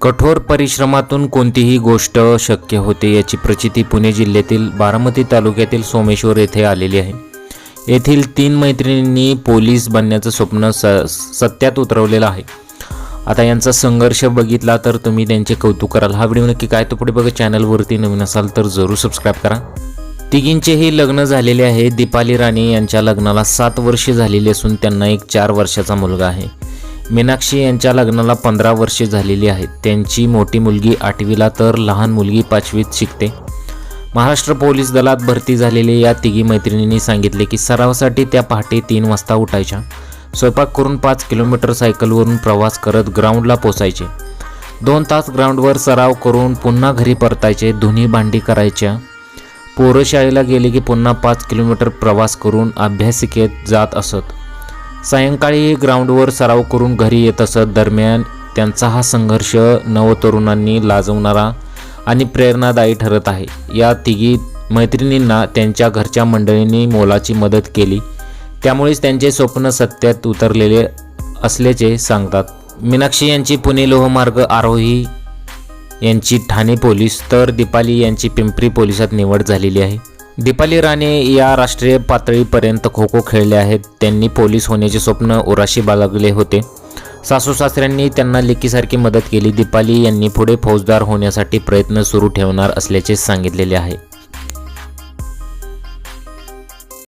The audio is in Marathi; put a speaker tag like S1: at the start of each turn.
S1: कठोर परिश्रमातून कोणतीही गोष्ट शक्य होते याची प्रचिती पुणे जिल्ह्यातील बारामती तालुक्यातील सोमेश्वर येथे आलेली आहे. येथील तीन मैत्रिणींनी पोलीस बनण्याचं स्वप्न स सत्यात उतरवलेलं आहे. आता यांचा संघर्ष बघितला तर तुम्ही त्यांचे कौतुक कराल. हा व्हिडिओ नक्की काय तो पुढे बघा चॅनलवरती नवीन असाल तर जरूर सबस्क्राईब करा. तिघींचेही लग्न झालेले आहे. दीपाली राणे यांच्या लग्नाला सात वर्षे झालेली असून त्यांना एक चार वर्षाचा मुलगा आहे. मीनाक्षी यांच्या लग्नाला पंधरा वर्षे झालेली आहेत. त्यांची मोठी मुलगी आठवीला तर लहान मुलगी पाचवीत शिकते. महाराष्ट्र पोलीस दलात भरती झालेली या तिघी मैत्रिणींनी सांगितले की सरावासाठी त्या पहाटे तीन वाजता उठायच्या. स्वयंपाक करून पाच किलोमीटर सायकलवरून प्रवास करत ग्राउंडला पोचायचे. दोन तास ग्राउंडवर सराव करून पुन्हा घरी परतायचे धुनी भांडी करायच्या. पोरं शाळेला गेले की पुन्हा पाच किलोमीटर प्रवास करून अभ्यासिकेत जात असत. सायंकाळी ग्राउंडवर सराव करून घरी येत असत दरम्यान त्यांचा हा संघर्ष नवतरुणांनी लाजवणारा आणि प्रेरणादायी ठरत आहे. या तिघी मैत्रिणींना त्यांच्या घरच्या मंडळींनी मोलाची मदत केली. त्यामुळेच त्यांचे स्वप्न सत्यात उतरलेले असल्याचे सांगतात. मीनाक्षी यांची पुणे लोहमार्ग आरोही यांची ठाणे पोलीस तर दीपाली यांची पिंपरी पोलिसात निवड झालेली आहे. दीपाली राणे या राष्ट्रीय पातळीपर्यंत खो खो खेळले आहेत. त्यांनी पोलीस होण्याचे स्वप्न उराशी बाळगले होते. सासू सासऱ्यांनी त्यांना लेकीसारखी मदत केली. दीपाली यांनी पुढे फौजदार होण्यासाठी प्रयत्न सुरू ठेवणार असल्याचे सांगितलेले आहे.